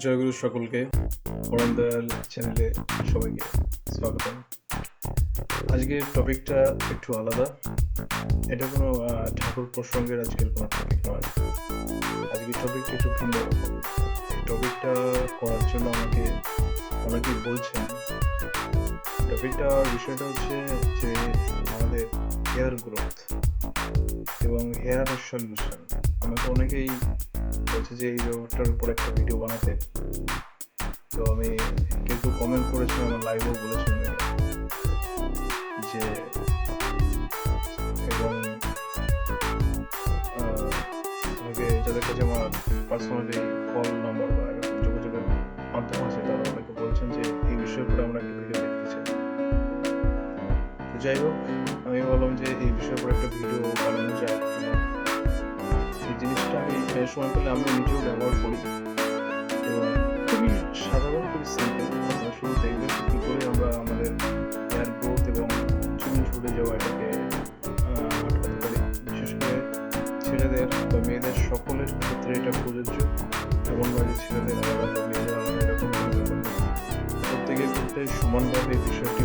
জয়গুরু সকলকে। পরম দয়াল চ্যানেলে সবাইকে স্বাগতম। আজকের টপিকটা একটু আলাদা। এটা কোনো ঠাকুর প্রসঙ্গের আজকের কোনো টপিক নয়। আজকের টপিকটা একটু ভিন্ন টপিকটা করার জন্য আমাকে অনেকেই বলছেন। টপিকটা বিষয়টা হচ্ছে যে আমাদের হেয়ার গ্রোথ এবং হেয়ার সলিউশন আমাকে অনেকেই বলছে যে এই ব্যাপারটার উপর একটা ভিডিও বানাতে। তো আমি কিন্তু কমেন্ট করেছেন আমার লাইভেও বলেছেন যে এবং অনেকে যাদের কাছে আমার পার্সোনালি কল নাম্বার বা যোগাযোগের মাধ্যম আছে, তারা অনেকে বলছেন যে এই বিষয়ের উপরে আমরা একটা ভিডিও দেখতে চাই যাই হোক, আমি বললাম যে এই বিষয়ের উপর একটা ভিডিও বানানো যায় এবং এই জিনিসটা আমি সময় পেলে আমি নিজেও ব্যবহার করি। এবং খুবই সাধারণ খুবই সিম্পল দেখবেন কী করে আমরা আমাদের হেয়ার গ্রোথ এবং চুল যাওয়া এটাকে আটকাতে পারি। বিশেষ করে ছেলেদের বা মেয়েদের সকলের ক্ষেত্রে এটা প্রযোজ্য। নয় যে ছেলেদের আলাদা মেয়েদের আলাদা এরকম প্রত্যেকের ক্ষেত্রে সমানভাবে বিষয়টি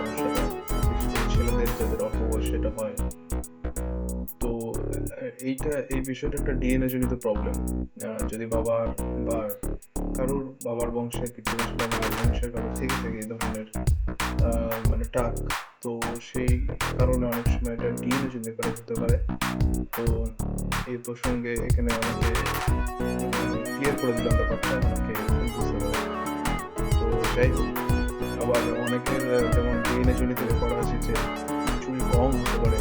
এইটা, এই বিষয়টা একটা ডিএনএ জনিত প্রবলেম যদি বাবার বা কারোর, বাবার মায়ের বংশের কারও থেকে থেকে এই ধরনের মানে টাক, তো সেই কারণে অনেক সময় এটা ডিএনএ জনিত কারণ হতে পারে। তো এই প্রসঙ্গে এখানে অনেকে ক্লিয়ার করে দিলাম ব্যাপারটা পারে তো যাই হোক, আবার অনেকের যেমন ডিএনএ জনিত ব্যাপার আছে যে চুল কম হতে পারে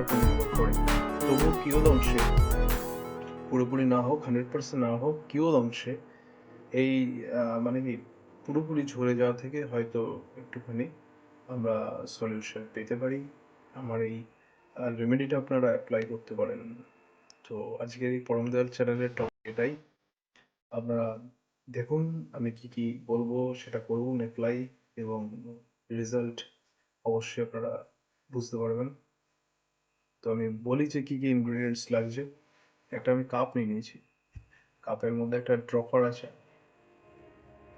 ডিএনএর উপর করে পুরোপুরি না হোক, হান্ড্রেড পার্সেন্ট না হোক কিয়দ অংশে এই মানে কি, পুরোপুরি ঝরে যাওয়া থেকে হয়তো একটুখানি আমরা সলিউশন পেতে পারি। আমার এই রেমেডিটা আপনারা অ্যাপ্লাই করতে পারেন। তো আজকের এই পরম দয়াল চ্যানেলের টপিক এটাই। আপনারা দেখুন, আমি কি কি বলব, সেটা করুন অ্যাপ্লাই এবং রেজাল্ট অবশ্যই আপনারা বুঝতে পারবেন। তো আমি বলি যে কি কি ইনগ্রেডিয়েন্টস লাগছে। একটা আমি কাপ নিয়ে নিয়েছি। কাপের মধ্যে একটা ড্রপার আছে।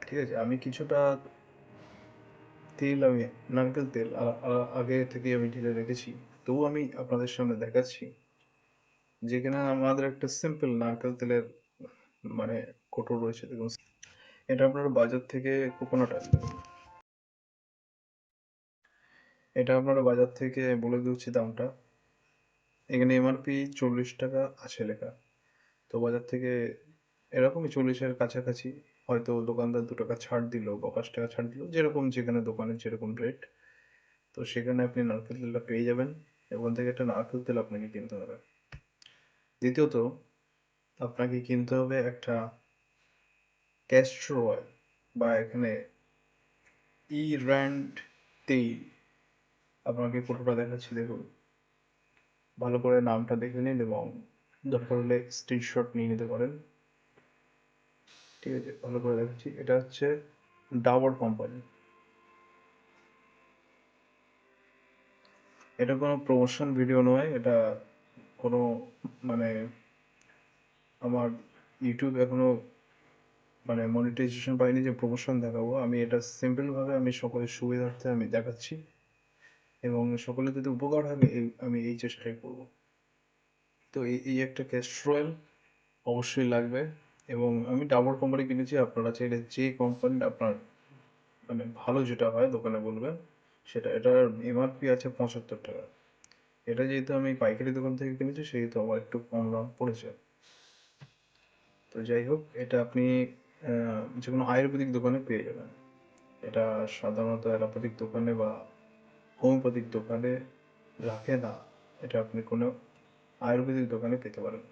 ঠিক আছে? আমি কিছুটা তেল, আমি নারকেল তেল আগে থেকে আমি ঢেলে রেখেছি, তবু আমি আপনাদের সামনে দেখাচ্ছি যেখানে আমাদের একটা সিম্পল নারকেল তেলের মানে কোটো রয়েছে। দেখুন, এটা আপনার বাজার থেকে কোকোনাট অয়েল এটা আপনারা বাজার থেকে বলে দিচ্ছি দামটা। এখানে এমআরপি চল্লিশ টাকা আছে লেখা। তো বাজার থেকে এরকমই চল্লিশের কাছাকাছি। হয়তো দোকানদার দু টাকা ছাড় দিল বা পাঁচ টাকা ছাড় দিল, যেরকম যেখানে দোকানে যেরকম রেট তো সেখানে আপনি নারকেল তেলটা পেয়ে যাবেন। ওখান থেকে একটা নারকেল তেল আপনাকে কিনতে হবে। দ্বিতীয়ত, আপনাকে কিনতে হবে একটা ক্যাস্ট্রো অয়েল বা এখানে ই র্যান্ড তেল। আপনাকে কোটোটা দেখাচ্ছি, দেখুন। ভালো করে নামটা দেখে নিন এবং দরকার হলে স্ক্রিনশট নিয়ে নিতে পারেন। ঠিক আছে, ভালো করে দেখাচ্ছি। এটা হচ্ছে ডাবর কোম্পানি এটা কোনো প্রমোশন ভিডিও নয়, এটা কোনো মানে আমার ইউটিউব এখনও মানে মনিটাইজেশন পাইনি যে প্রমোশন দেখাবো। আমি এটা সিম্পল ভাবে আমি সকলের সুবিধার্থে আমি দেখাচ্ছি। এবং সকলের যদি উপকার আমি এই- আমি এই চেষ্টাই করব। তো এই এই একটা ক্যাস্ট্রয়েল অবশ্যই লাগবে এবং আমি ডাবর কোম্পানি কিনেছি, আপনারা চাইলে যে কোম্পানি আপনার মানে ভালো যেটা হয়, দোকানে বলবেন, সেটা, এটার এমআরপি আছে পঁচাত্তর টাকা। এটা যেহেতু আমি পাইকারি দোকান থেকে কিনেছি, সেহেতু আমার একটু কম দাম পড়েছে। তো যাই হোক, এটা আপনি যে কোনো আয়ুর্বেদিক দোকানে পেয়ে যাবেন। এটা সাধারণত অ্যালোপ্যাথিক দোকানে বা হোমিওপ্যাথিক দোকানে রাখে না। এটা আপনি কোনো আয়ুর্বেদিক দোকানে পেতে পারেন।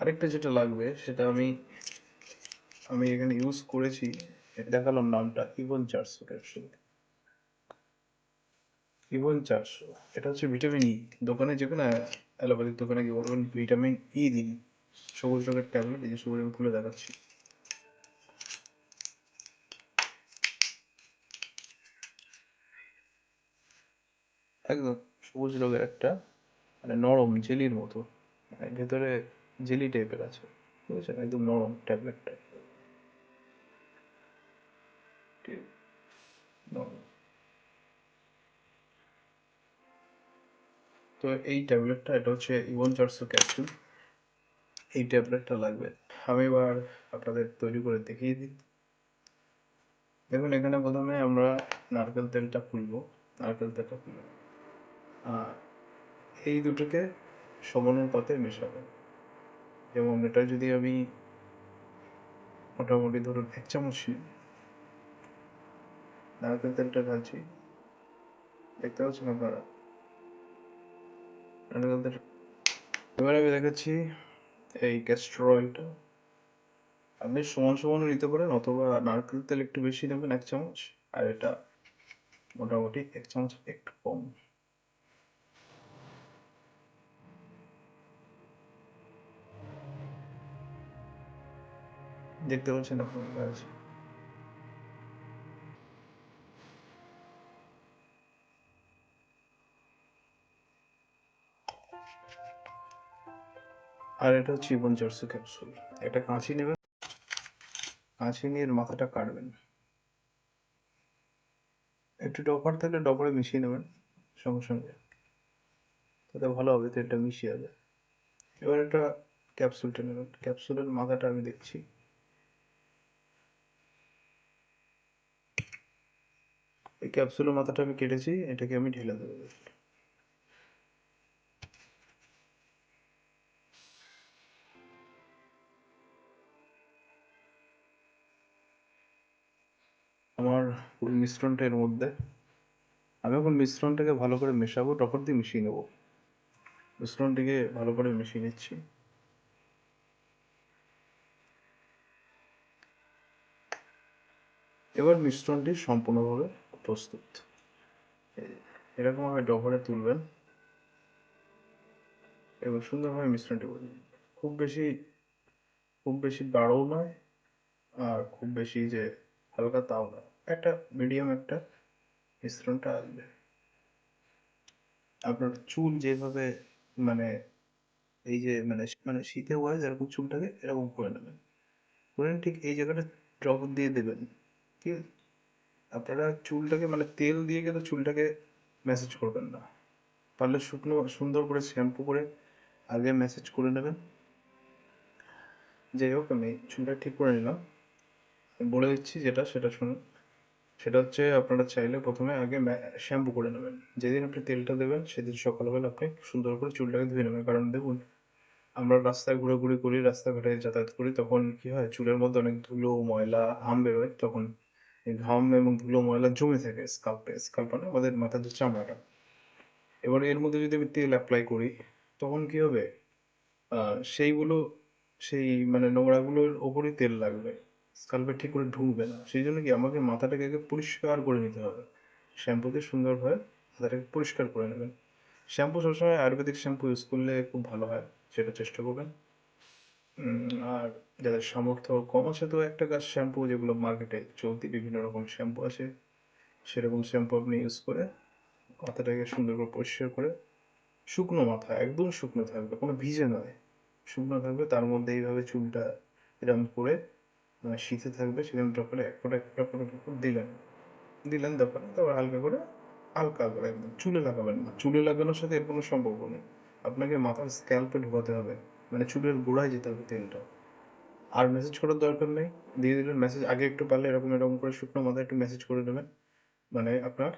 আরেকটা যেটা লাগবে, সেটা আমি আমি এখানে ইউজ করেছি। দেখালাম নামটা, ইভন চারশো ক্যাপসুল। ইভন চারশো। এটা হচ্ছে ভিটামিন ই দোকানে যে কোনো অ্যালোপ্যাথিক দোকানে গিয়ে বলবেন, ভিটামিন ই দিন। সবুজ রঙের ট্যাবলেট, এই যে সবুজ রঙ খুলে দেখাচ্ছি। একদম সবুজ রঙের একটা মানে নরম জেলির মতো মানে ভেতরে জেলি টাইপের আছে, বুঝেছেন? একদম নরম ট্যাবলেটটা তো এই ট্যাবলেটটা এটা হচ্ছে ইভন চারশো ক্যাপসুল এই ট্যাবলেটটা লাগবে। আমি এবার আপনাদের তৈরি করে দেখিয়ে দিই। দেখুন, এখানে প্রথমে আমরা নারকেল তেলটা খুলবো। নারকেল তেলটা খুলবো এই দুটোকে সমানুপাতে মেশাবো। যেমন এটা যদি আমি মোটামুটি ধরুন এক চামচ নারকেল তেলটা ঢালছি, দেখতে পাচ্ছেন আপনারা? নারকেল তেল এবার আমি দেখাচ্ছি এই ক্যাস্টর অয়েলটা আপনি সমান সমানও নিতে পারেন অথবা নারকেল তেল একটু বেশি নেবেন এক চামচ, আর এটা মোটামুটি এক চামচ একটু কম। দেখতে পাচ্ছেন আপনার আর এটা হচ্ছে ইবন চারশো ক্যাপসুল একটা কাঁচি নেবেন। কাঁচি নিয়ে মাথাটা কাটবেন। একটু ডপার থাকলে ডপারে মিশিয়ে নেবেন, সঙ্গে সঙ্গে। তাতে ভালো হবে, তেলটা মিশিয়ে যাবে। এবার একটা ক্যাপসুলটা নেবেন। ক্যাপসুলের মাথাটা আমি দেখছি। ক্যাপসুলের মাথাটা আমি কেটেছি, এটাকে আমি ঢেলে দেবো। আমার পুরো মিশ্রণটা এর মধ্যে, আমি এখন মিশ্রণটাকে ভালো করে মেশাবো, টপর দিয়ে মিশিয়ে নেব। মিশ্রণটিকে ভালো করে মিশিয়ে নিচ্ছি। এবার মিশ্রণটি সম্পূর্ণভাবে প্রস্তুত। এরকম ভাবে ডবরে তুলবেন এবং সুন্দরভাবে মিশ্রণটি করে নিন। খুব বেশি খুব বেশি গাঢ়ও নয় আর খুব বেশি যে হালকা তাও নয়। একটা মিডিয়াম একটা মিশ্রণটা আসবে। আপনার চুল যেভাবে মানে এই যে মানে মানে শীতে হয় যেরকম চুলটাকে এরকম করে নেবেন। করে ঠিক এই জায়গাটা ড্রপ দিয়ে দেবেন, ঠিক আছে? আপনারা চুলটাকে মানে তেল দিয়ে কিন্তু চুলটাকে ম্যাসেজ করবেন না। পারলে শুকনো, সুন্দর করে শ্যাম্পু করে আগে ম্যাসেজ করে নেবেন। যাই হোক, আমি চুলটা ঠিক করে নিলাম। বলে দিচ্ছি যেটা, সেটা শুনুন। সেটা হচ্ছে আপনারা চাইলে প্রথমে আগে শ্যাম্পু করে নেবেন। যেদিন আপনি তেলটা দেবেন, সেদিন সকালবেলা আপনি সুন্দর করে চুলটাকে ধুয়ে নেবেন। কারণ দেখুন, আমরা রাস্তায় ঘোরাঘুরি করি, রাস্তাঘাটে যাতায়াত করি, তখন কি হয়? চুলের মধ্যে অনেক ধুলো, ময়লা ঘাম বেরোয়, তখন এই ঘাম এবং ধুলো, ময়লা জমে থাকে স্কাল্পে স্কাল্প মানে আমাদের মাথার যে চামড়াটা। এবার এর মধ্যে যদি আমি তেল অ্যাপ্লাই করি, তখন কি হবে? সেইগুলো, সেই মানে নোংরাগুলোর ওপরই তেল লাগবে। স্কাল্পে ঠিক করে ঢুকবে না। সেই জন্য কি আমাকে মাথাটাকে আগে পরিষ্কার করে নিতে হবে। শ্যাম্পু দিয়ে সুন্দরভাবে মাথাটাকে পরিষ্কার করে নেবেন। শ্যাম্পু সবসময় আয়ুর্বেদিক শ্যাম্পু ইউজ করলে খুব ভালো হয়, সেটা চেষ্টা করবেন। আর যাদের সামর্থ্য কম আছে, তো একটা গাছ শ্যাম্পু যেগুলো মার্কেটে চলতি বিভিন্ন রকম শ্যাম্পু আছে, সেরকম শ্যাম্পু আপনি ইউজ করে মাথাটাকে সুন্দর করে পরিষ্কার করে শুকনো মাথা, একদম শুকনো থাকবে, কোনো ভিজে নয়, শুকনো থাকবে, তার মধ্যে এইভাবে চুলটা এরকম করে শীতে থাকবে, সেখানে ড্রপে এক ফোঁটা এক ফোঁটা দিলেন দিলেন তারপরে তারপর হালকা করে হালকা করে একদম চুলে লাগাবেন না, চুলে লাগানোর সাথে এর কোনো সম্পর্ক নেই, আপনাকে মাথার স্ক্যাল্পে ঢোকাতে হবে মানে চুলের গোড়ায় যেতে হবে তেলটা। আর মেসেজ করার দরকার নেই। দিয়ে দিলেন মেসেজ আগে একটু পারলে এরকম এরকম করে শুকনো মাথায় একটু মেসেজ করে নেবেন মানে আপনার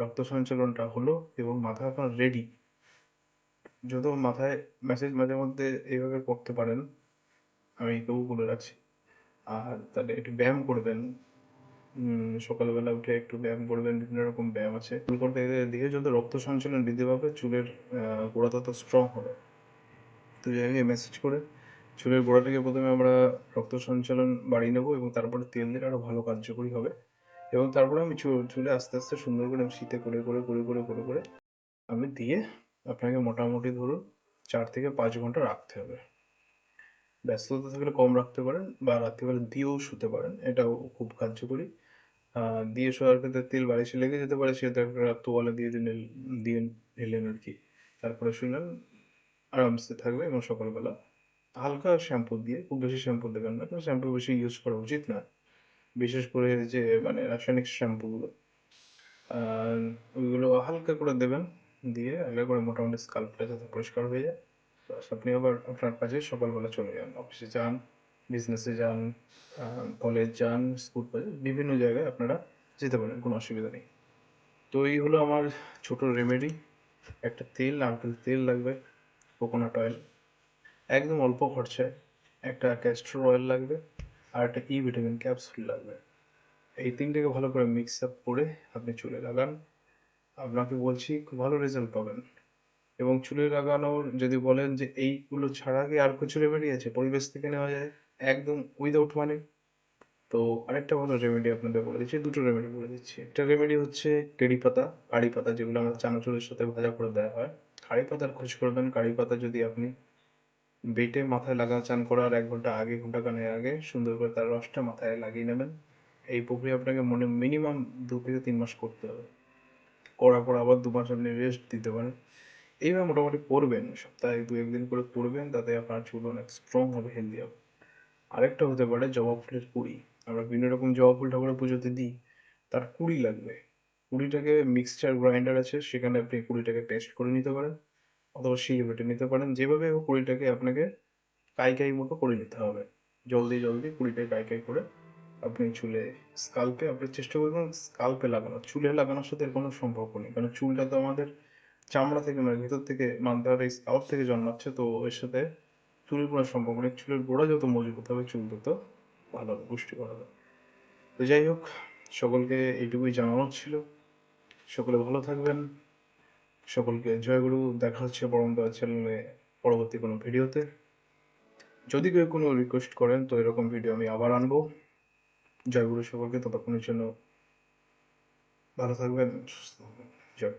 রক্ত সঞ্চালনটা হলো এবং মাথা আপনার রেডি যত মাথায় মেসেজ মাঝে মধ্যে এইভাবে করতে পারেন আমি তবু বলে রাখছি। আর তাহলে একটু ব্যায়াম করবেন সকালবেলা উঠে একটু ব্যায়াম করবেন বিভিন্ন রকম ব্যায়াম আছে। চুল করতে দিয়ে যত রক্ত সঞ্চালন বৃদ্ধি পাবে চুলের আহ, গোড়া তত স্ট্রং হবে। তো হোক মেসেজ করে চুলের গোড়াটাকে প্রথমে আমরা রক্ত সঞ্চালন বাড়িয়ে নেব এবং তারপরে তেল দিলে আরও ভালো কার্যকরী হবে। এবং তারপরে আমি চুলে আস্তে আস্তে সুন্দর করে আমি শীতে করে করে করে করে করে করে আমি দিয়ে আপনাকে মোটামুটি ধরুন চার থেকে পাঁচ ঘণ্টা রাখতে হবে। ব্যস্ততা থাকলে কম রাখতে পারেন বা রাত্রিবেলা দিয়েও শুতে পারেন, এটাও খুব কার্যকরী। দিয়ে শোয়ার ক্ষেত্রে তেল বালিশে লেগে যেতে পারে, সেটা তোয়ালে দিয়ে দিলেন, দিয়ে নিলেন আর কি। তারপরে শুনলেন আরামসে থাকবে এবং সকালবেলা হালকা শ্যাম্পু দিয়ে, খুব বেশি শ্যাম্পু দেবেন না, কারণ শ্যাম্পু বেশি ইউজ করা উচিত না। বিশেষ করে যে মানে রাসায়নিক শ্যাম্পুগুলো ওইগুলো হালকা করে দেবেন, দিয়ে হালকা করে মোটামুটি স্কাল্পটা যাতে পরিষ্কার হয়ে যায়। আপনি আবার আপনার কাজে সকালবেলা চলে যান অফিসে যান বিজনেসে যান কলেজ যান স্কুল কলেজ বিভিন্ন জায়গায় আপনারা যেতে পারেন, কোনো অসুবিধা নেই। তো এই হলো আমার ছোট রেমেডি একটা তেল, নারকেল তেল লাগবে কোকোনাট অয়েল একদম অল্প খরচায় একটা ক্যাস্টর অয়েল লাগবে আর একটা ই ভিটামিন ক্যাপসুল লাগবে। এই তিনটেকে ভালো করে মিক্স আপ করে আপনি চুলে লাগান। আপনাকে বলছি, খুব ভালো রেজাল্ট পাবেন। এবং চুলে লাগানোর যদি বলেন যে এইগুলো ছাড়া কি আর কিছু রেমেডি আছে? পরিবেশ থেকে নেওয়া যায় একদম উইদাউট মানি তো আরেকটা ভালো রেমেডি আপনাদের বলে দিচ্ছি, দুটো রেমেডি বলে দিচ্ছি। একটা রেমেডি হচ্ছে কেড়ি পাতা, কারি পাতা যেগুলো আমাদের চানাচুরের সাথে ভাজা করে দেওয়া হয়। কারি পাতার খোঁজ করবেন, কারি পাতা যদি আপনি বেটে মাথায় লাগা চান করার এক ঘণ্টা আগে ঘণ্টা খানেক আগে সুন্দর করে তার রসটা মাথায় লাগিয়ে নেবেন। এই প্রক্রিয়া আপনাকে মনে মিনিমাম দু থেকে তিন মাস করতে হবে। করার পর আবার দু মাস আপনি রেস্ট দিতে পারেন। এইভাবে মোটামুটি করবেন, সপ্তাহে দু একদিন করে করবেন, তাতে আপনার চুল অনেক স্ট্রং হবে হেলদি হবে। আরেকটা হতে পারে জবা ফুলের কুড়ি। আমরা বিভিন্ন রকম জবা ফুল, ঠাকুরের পুজোতে দিই। তার কুড়ি লাগবে। কুড়িটাকে মিক্সচার গ্রাইন্ডার আছে, সেখানে আপনি কুড়িটাকে পেস্ট করে নিতে পারেন। শিলে বেটে নিতে পারেন। যেভাবে হোক কুড়িটাকে আপনাকে কাই কাই মতো করে নিতে হবে। জলদি জলদি কুড়িটাকে কাই কাই করে আপনি চুলে স্কাল্পে আপনি চেষ্টা করবেন স্কাল্পে লাগানো। চুলে লাগানোর সাথে কোনো সম্পর্ক নেই। কারণ চুলটা তো আমাদের চামড়া থেকে মানে ভিতর থেকে মানতে হবে স্কাল্প থেকে জন্মাচ্ছে, তো এর সাথে চুলের কোনো সম্পর্ক নেই। চুলের গোড়া যত মজবুত হবে, চুল তত ভালো হবে পুষ্টিকর হবে। তো যাই হোক, সকলকে এইটুকুই জানানোর ছিল। সকলে ভালো থাকবেন। সকলকে জয়গুরু দেখা হচ্ছে পরম্পরা চ্যানেলে পরবর্তী কোনো ভিডিওতে যদি কেউ কোনো রিকোয়েস্ট করেন, তো এরকম ভিডিও আমি আবার আনব। জয়গুরু সকলকে, ততক্ষণের জন্য ভালো থাকবেন, সুস্থ থাকবেন। জয়।